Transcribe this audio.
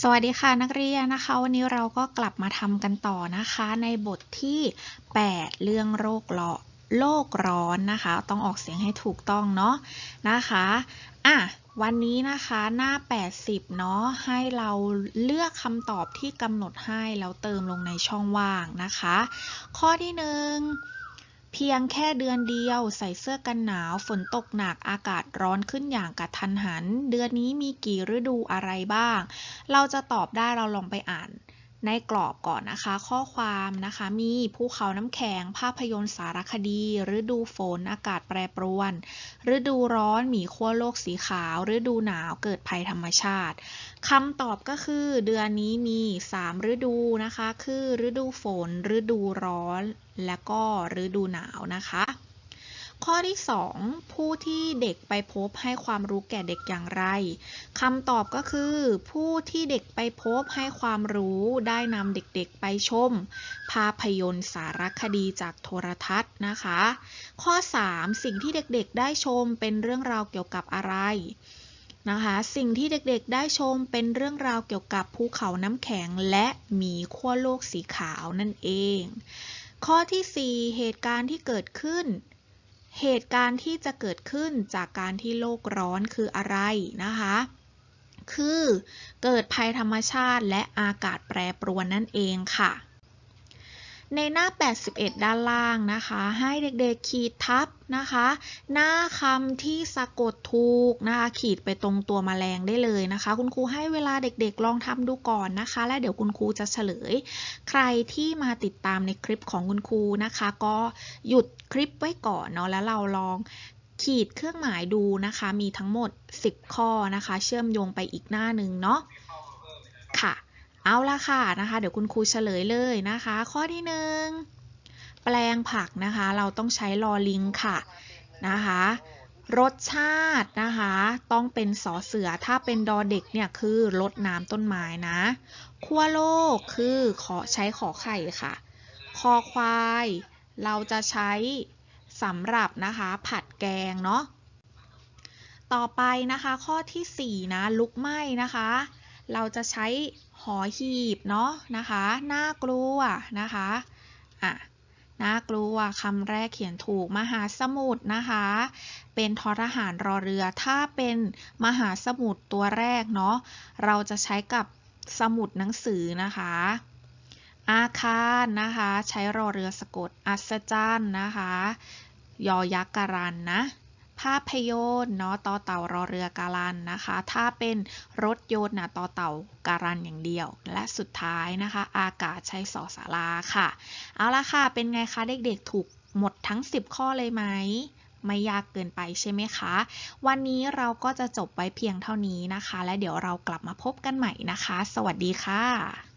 สวัสดีค่ะนักเรียนนะคะ วันนี้เราก็กลับมาทำกันต่อนะคะ ในบทที่ 8 เรื่องโรคเลาะโลกร้อนนะคะ ต้องออกเสียงให้ถูกต้องเนาะนะคะอะวันนี้นะคะหน้า 80 เนาะให้เราเลือกคำตอบที่กำหนดให้แล้วเติมลงในช่องว่างนะคะ ข้อที่หนึ่ง เพียงแค่เดือนเดียวใส่เสื้อกันหนาว ฝนตกหนักอากาศร้อนขึ้นอย่างกระทันหัน เดือนนี้มีกี่ฤดูอะไรบ้าง เราจะตอบได้เราลองไปอ่าน ในกรอบก่อนนะคะ ข้อความนะคะมีภูเขาน้ำแข็ง ภาพยนตร์สารคดี ฤดูฝน อากาศแปรปรวน ฤดูร้อน หมีขั้วโลกสีขาว ฤดูหนาว เกิดภัยธรรมชาติคำตอบก็คือเดือนนี้มี 3 ฤดูนะคะ คือฤดูฝน ฤดูร้อน และก็ฤดูหนาวนะคะ ข้อที่ 2 ผู้ที่เด็กไปพบให้ความรู้แก่เด็กอย่างไรคำตอบก็คือ ผู้ที่เด็กไปพบให้ความรู้ได้นำเด็กๆไปชม ภาพยนตร์สารคดีจากโทรทัศน์นะคะ ข้อ 3 สิ่งที่เด็กๆได้ชมเป็นเรื่องราวเกี่ยวกับอะไรนะคะสิ่งที่เด็กๆได้ชมเป็นเรื่องราวเกี่ยวกับภูเขาน้ำแข็งและหมีขั้วโลกสีขาวนั่นเอง ข้อที่ 4 เหตุการณ์ที่เกิดขึ้น เหตุการณ์ที่จะเกิดขึ้นจากการที่โลกร้อนคืออะไรนะคะ คือเกิดภัยธรรมชาติและอากาศแปรปรวนนั่นเองค่ะ ในหน้า 81 ด้านล่างนะคะ ให้เด็กๆขีดทับนะคะ หน้าคำที่สะกดถูกนะคะ ขีดไปตรงตัวแมลงได้เลยนะคะ คุณครูให้เวลาเด็กๆลองทำดูก่อนนะคะ และเดี๋ยวคุณครูจะเฉลย ใครที่มาติดตามในคลิปของคุณครูนะคะ ก็หยุดคลิปไว้ก่อนเนาะแล้วเราลองขีดเครื่องหมายดูนะคะ มีทั้งหมด 10 ข้อนะคะ เชื่อมโยงไปอีกหน้าหนึ่งเนาะค่ะ เอาละค่ะนะคะ เดี๋ยวคุณครูเฉลยเลยนะคะ ข้อที่หนึ่งแปลงผักนะคะ เราต้องใช้ลอลิงค่ะนะคะ รสชาตินะคะ ต้องเป็นสอเสือถ้าเป็นดอเด็กเนี่ยคือรดน้ำต้นไม้นะขั้วโลกคือขอใช้ขอไข่ค่ะ คอควาย เราจะใช้สำหรับนะคะ ผัดแกงเนาะต่อไปนะคะข้อที่ 4 นะลุกไหม้นะคะ เราจะใช้หอหีบเนาะนะคะน่ากลัวนะคะอะน่ากลัวคำแรกเขียนถูกมหาสมุทรนะคะ เป็นทอทหารรอเรือ ถ้าเป็นมหาสมุทรตัวแรกเนาะเราจะใช้กับสมุดหนังสือนะคะ อาคารนะคะ ใช้รอเรือสะกด อัศจรรย์นะคะ ยอยักษ์การันนะ ภาพยนตร์เนาะต่อเต่ารอเรือการันนะคะ ถ้าเป็นรถยนต์นะต่อเต่าการันอย่างเดียว และสุดท้ายนะคะ อากาศใช้สอสาราค่ะ เอาละค่ะ เป็นไงคะเด็กๆถูกหมดทั้ง 10 ข้อเลยไหมไม่ยากเกินไปใช่ไหมคะ วันนี้เราก็จะจบไว้เพียงเท่านี้นะคะ และเดี๋ยวเรากลับมาพบกันใหม่นะคะ สวัสดีค่ะ